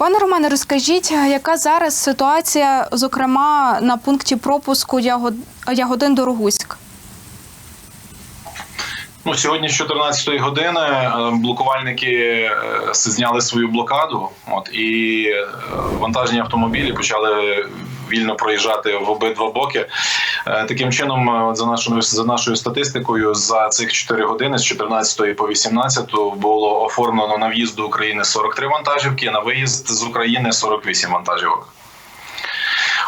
Пане Романе, розкажіть, яка зараз ситуація, зокрема на пункті пропуску Ягод... Ягодин Дорогуськ? Ну, сьогодні з 14-ї години е, блокувальники е, зняли свою блокаду. От і е, вантажні автомобілі почали вільно проїжджати в обидва боки. Е, Таким чином, е, за нашою за нашою статистикою, за цих 4 години з 14 по 18 було оформлено на в'їзд до України 43 вантажівки, на виїзд з України 48 вантажівок.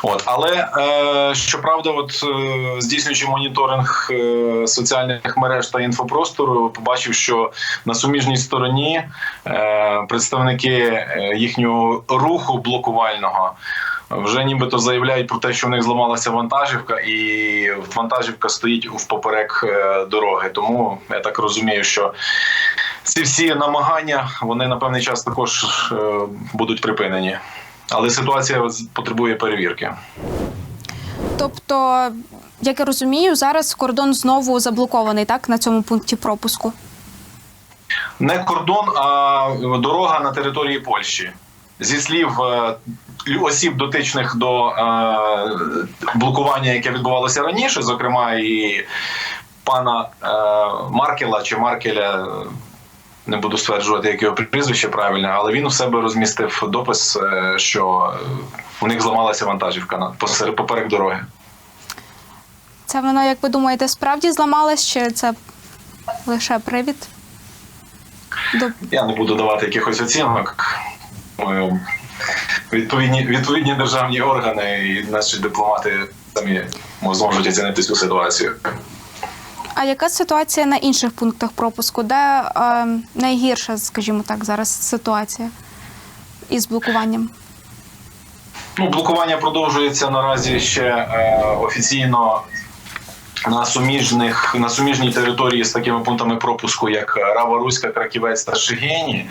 От, але е, щоправда, от е, здійснюючи моніторинг е, соціальних мереж та інфопростору, побачив, що на суміжній стороні е, представники е, їхнього руху блокувального. Вже нібито заявляють про те, що в них зламалася вантажівка, і вантажівка стоїть в поперек е, дороги. Тому я так розумію, що ці всі намагання вони на певний час також е, будуть припинені. Але ситуація потребує перевірки. Тобто, як я розумію, зараз кордон знову заблокований, так, на цьому пункті пропуску. Не кордон, а дорога на території Польщі. Зі слів е, осіб, дотичних до е, блокування, яке відбувалося раніше, зокрема і пана е, Маркела чи Маркеля. Не буду стверджувати, яке його прізвище правильне, але він у себе розмістив допис, е, що у них зламалася вантажівка на посеред поперек дороги. Це воно, як ви думаєте, справді зламалось, чи це лише привід? До... Я не буду давати якихось оцінок. Відповідні, відповідні державні органи і наші дипломати самі зможуть оцінити цю ситуацію. А яка ситуація на інших пунктах пропуску? Де е, найгірша, скажімо так, зараз ситуація із блокуванням? Ну, блокування продовжується наразі ще е, офіційно на суміжних на суміжній території з такими пунктами пропуску, як Рава Руська, Краківець та Шигені.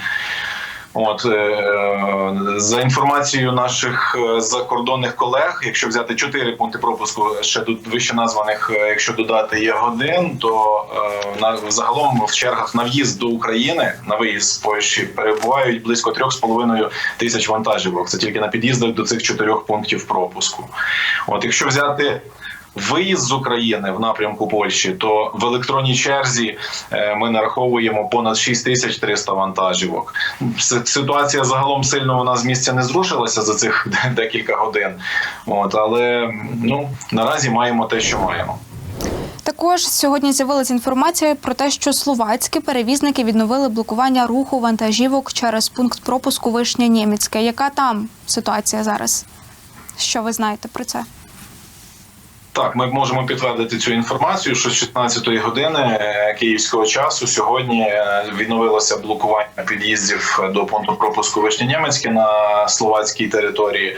От е, за інформацією наших е, закордонних колег, якщо взяти чотири пункти пропуску, ще тут вище названих, е, якщо додати є годин, то на загалом в чергах на в'їзд до України на виїзд з Польщі перебувають близько трьох з половиною тисяч вантажівок. Це тільки на під'їздах до цих чотирьох пунктів пропуску. От якщо взяти Виїзд з України в напрямку Польщі, то в електронній черзі е, ми нараховуємо понад 6300 вантажівок. Ситуація загалом сильно нас з місця не зрушилася за цих декілька годин. От але ну наразі маємо те, що маємо. Також сьогодні з'явилася інформація про те, що словацькі перевізники відновили блокування руху вантажівок через пункт пропуску Вишня Німецьке. Яка там ситуація зараз? Що ви знаєте про це? Так, ми можемо підтвердити цю інформацію, що з 16-ї години е, київського часу сьогодні е, відновилося блокування під'їздів до пункту пропуску Вишнянємецьке на словацькій території.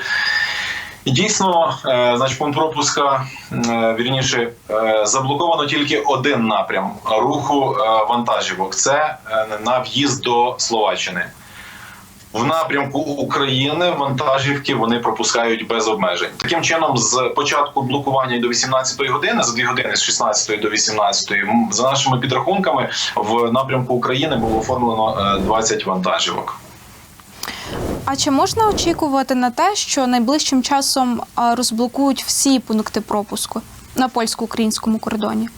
І дійсно, е, значить, пункт пропуска вірніше заблоковано тільки один напрям руху вантажівок. Це на в'їзд до Словаччини. В напрямку України вантажівки вони пропускають без обмежень. Таким чином, з початку блокування до 18-ї години, за дві години з 16 до 18, м, за нашими підрахунками, в напрямку України було оформлено е, 20 вантажівок. А чи можна очікувати на те, що найближчим часом розблокують всі пункти пропуску на польсько-українському кордоні?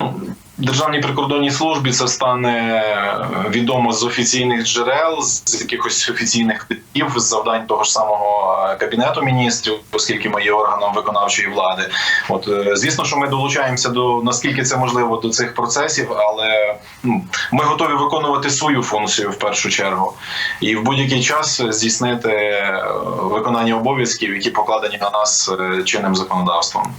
Ну, Державній прикордонній службі це стане е, відомо з офіційних джерел, з якихось офіційних типів, з завдань того ж самого е, кабінету міністрів, оскільки ми є органом виконавчої влади. От е, звісно, що ми долучаємося до наскільки це можливо до цих процесів, але ну, ми готові виконувати свою функцію в першу чергу, і в будь-який час здійснити виконання обов'язків, які покладені на нас чинним законодавством.